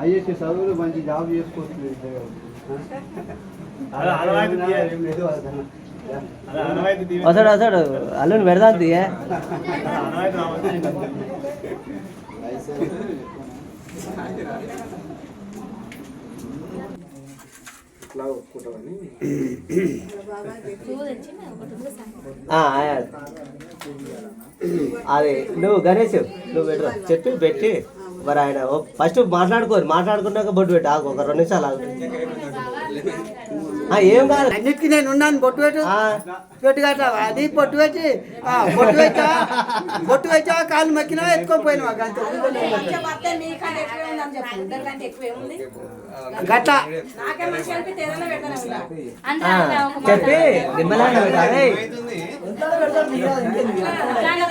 అయ్యేసి చదువులు మంచి జాబ్ చేసుకోవచ్చు. వస్తాడు వస్తాడు అల్లుని పెడదాం తీయే ఆ. అది నువ్వు గణేష్ నువ్వు పెట్టు చెప్పి పెట్టి. మరి ఆయన ఫస్ట్ మాట్లాడుకోరు మాట్లాడుకున్నాక బొట్టు పెట్టు. ఆగు ఒక రెండు నిమిషాలు ఏం కాదు. అన్నిటికీ నేను ఉన్నాను బొట్టు పెట్టు. పెట్టు కట్టా అది బొట్టు పెట్టి. బొట్టు పెట్టా. బొట్టు పెట్టా కాలు మక్కినా ఎత్తుకోపోయినా గట్ట చెప్పి నిమ్మలంగా పెట్టు